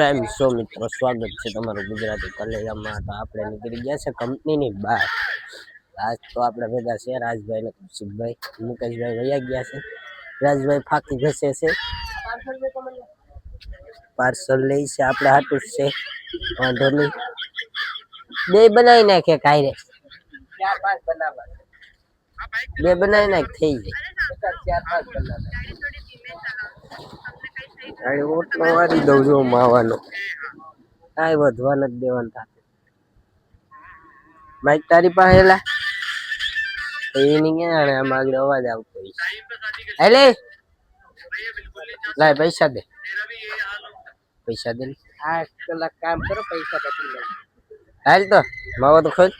કેમ છો મિત્રો, સ્વાગત છે તમારું ગુજરાતી કલેજામાં તો આપણે નીકળી ગયા છે કંપનીની બહાર. આજ તો આપણે ભેગા છે રાજભાઈ ને કૌશિકભાઈ, મુકેશભાઈ વયા ગયા છે. રાજભાઈ ફાકી ઘસે છે. પાર્સલ લઈ છે, આપણે હાટું જ છે. વાંધો નહીં. બે બનાવી નાખે કાંઈ ચાર પાંચ બનાવવા બે બનાવી નાખ થઈ જાય. ગાડી ઓટલો વારી દઉં છું માવાનો કાંઈ વધવા નથી દેવાનું થાતું બાઈક તારી પાસે લા. તો એની ક્યાં આમ આગળ અવાજ આવતો હેલે. લાય પૈસા દે. પૈસા દે. આઠ કલાક કામ કરો પૈસા પછી લે. હાલ તો માવો તો ખોજ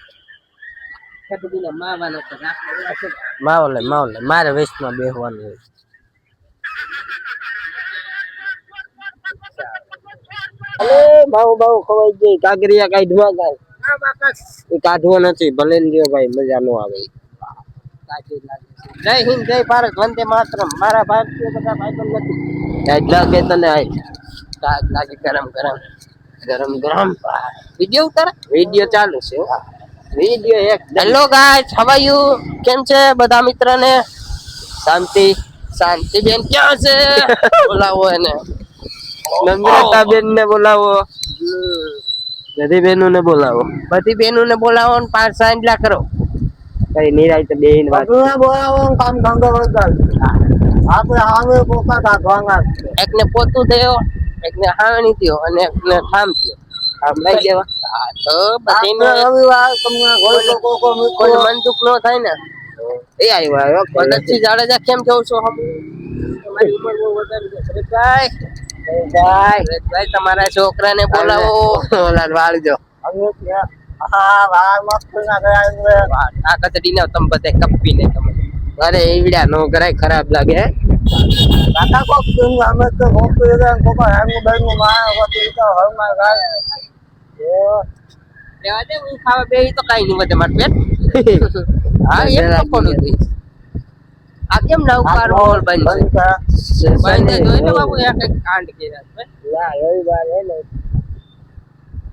માવો લે માવો લે. મારે વેસ્ટમાં બેસવાનું હોય. અલે માવો બાવો ખવાઈ ગઈ. કાગરિયા કાઢવા ગાય ના બાકા એ કાઢવો નથી. ભલે દ્યો ભાઈ મજા નો આવે. જય હિન્દ જય ભારત. વંદે માતરમ. મારા ભારતીય બધા ભાઈબંધ નથી. ટાઈટ લાગે તને આય. ટાઈટ લાગે ગરમ ગરમ. ગરમ ગરમ. વિડિયો ઉતારે. વિડિયો ચાલુ છે. વિડિયો એક hello guys how are you કેમ છે બધા મિત્રને? શાંતિ શાંતિ બેન ક્યાં છે? બોલાવો એને. નમ્રતા બેન ને બોલાવો. બધી બેનો ને બોલાવો. બધી બેનો ને બોલાવો ને પાંચ સાંજલા કરો. કઈ નિરાય તો બેન વાત બોલાવો કામ ધંધો આપણે હામે પોતા ભાગવાના એક ને પોતું થયો એક ને હાવણી થયો અને એકને ઠામ થયો. આમ લઈ જવા તો બધીને રવિવાર તમને કોઈ લોકો કો કોઈ મન દુખ નો થાય ને. એ આવ્યો આવ્યો ભગતસિંહ જાડેજા કેમ કેવું છો? હમ તમારી ઉપર બહુ વધારે છે. સુરેશભાઈ સુરેશભાઈ તમારા છોકરાને બોલાવો. ઓલા વાળજો. આ કચડી ના તમે બધે કપીને તમે. અરે ઈવડ્યા નો કરાય ખરાબ લાગે કાકા કોક તું અમે તો મોકલી દે કોક હેંગ બેંગમાં વતી તો હરમાં ગાય રેવા દે હું ખાવા બેહી તો કાઈ નહીં વધે માર પેટ. હા એ તો કોણ હતું આ કેમ નવકાર મોલ બંધ છે. બંધ છે લો બાબુ આ કંઈક કાંડ કર્યા છે. લા રવિવાર હે ને.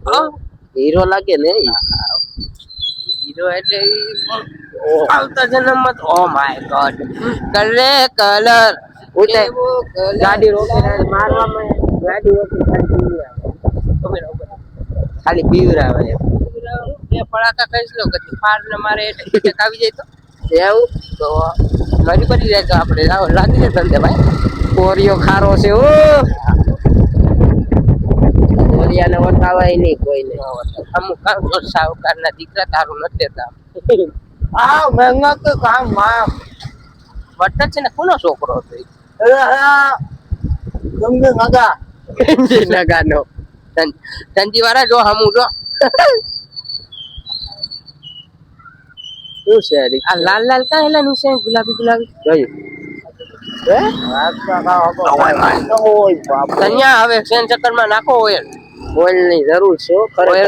હા? હીરો લાગે ને હીરો એટલે આવતા જન્મમાં ઓ માય ગોડ. કરે કલર. ઉતે. ગાડી રોકીને મારવામાં ગાડી રોકી ખાલી પીવરાવે. એમ. બે ફડાકા ખાઈશ લો કે ફાર ને મારે એટલે આવી જાય તો. એવું? તો મરી પડી જાય આપણે લાગી જાય ધંધે ભાઈ. કોરિયો ખારો છે ઓ કોરિયાને વટાવાય નહીં કોઈને. અમુક સાવકારના દીકરા તારું નથી દેતા. આ મહેનત કામમાં વટક છે ને કોનો છોકરો હતો ઈ? નગા. હા નગાનો. ધન- જો હમું જો. શું છે આ લાલ લાલ કા હેલાનું છે? ગુલાબી ગુલાબી? જોયું. ધનિયા હવે સેન ચક્કરમાં નાખો ઓઇલ. ઓઇલની જરૂર છે ને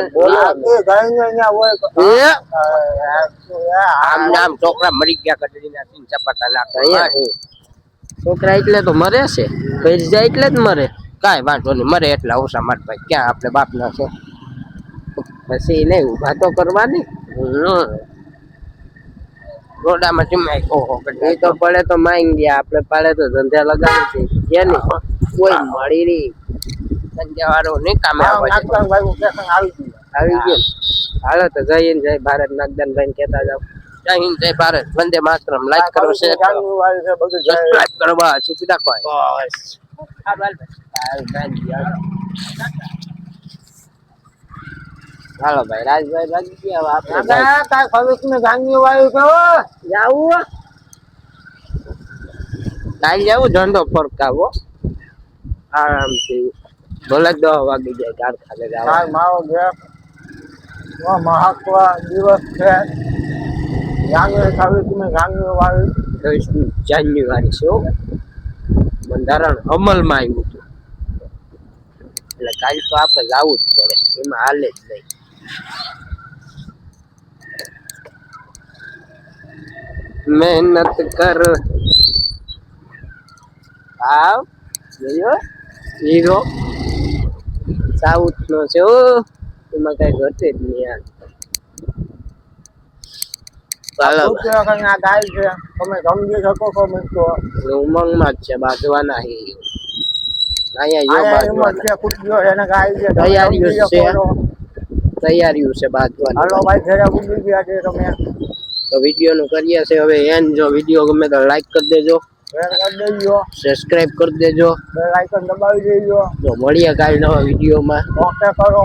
આમ નામ છોકરા મરી ગયા કટરીના સીન ચપાટા હું. છોકરા એટલે તો મરે છે. પૈસ જાય એટલે જ મરે. કાંઈ વાંધો નહીં મરે એટલા ઓછા માર ભાઈ. ક્યાં આપણે બાપ ના છે? પછી નહીં ઊભા તો કરવાની. હમ. રોડામાં ચુમાય ઓહો એ તો પડે તો માંગ ગયા આપણે પાડે તો ધંધા લગાવી છે. કે નહીં કોઈ મળી રહી સંજય વાળો નહીં કામે આવે ગયો. હાલો તો જય હિન્દ જય ભારત. નાગદાન ભાઈ કેતા જાવ જય હિન્દ જય ભારત. વંદે માતરમ. લાઈક કરો શેર કરો. સબસ્ક્રાઇબ કરો બસ. રાખો. બસ. હાલો ભાઈ રાજભાઈ ભાગી ગયા આપણે તાર સર્વિસ ને ગાંગી વાયુ કહો. જાવું કાલ જાવું ધંધો ફરકાવો. આરામથી. ભલે દો વાગી જાય કારખાને જાવ. કાલ માવો ગયા મહાકવા દિવસ છે. જાન્યુ સર્વિસ ને ગાંગી વાળી. દસ જાન્યુઆરી છે બંધારણ અમલમાં આવ્યું હતું. એટલે કાલ તો આપણે લાવવું જ પડે એમાં હાલે જ નહીં. મહેનત કર આવ જોયો હીરો સાઉથ નો છે ઓ એમાં કઈ ઘટે જ નહીં યાર ચાલો કૂતરા કઈ આ ગાય છે તમે સમજી શકો છો મિત્રો ઉમંગ માં જ છે બાજવાના હે અહીંયા જો આયા હિંમત બાજવાના છે કૂતરીઓ એને ગાય છે તમે તૈયારીઓ સમજી છે. તૈયારીઓ છે બાંધવાની. હાલો ભાઈ ઘરે ઉડી ગયા છે તમે. તો વીડિયો નું કરીએ છે હવે એન. જો વીડિયો ગમે તો લાઈક કરી દેજો. કરી દેજો. સબસ્ક્રાઇબ કરી દેજો. લાઈક દબાવી દેજો. તો મળીએ કાલ નવા વિડીયોમાં. ઓકે કરો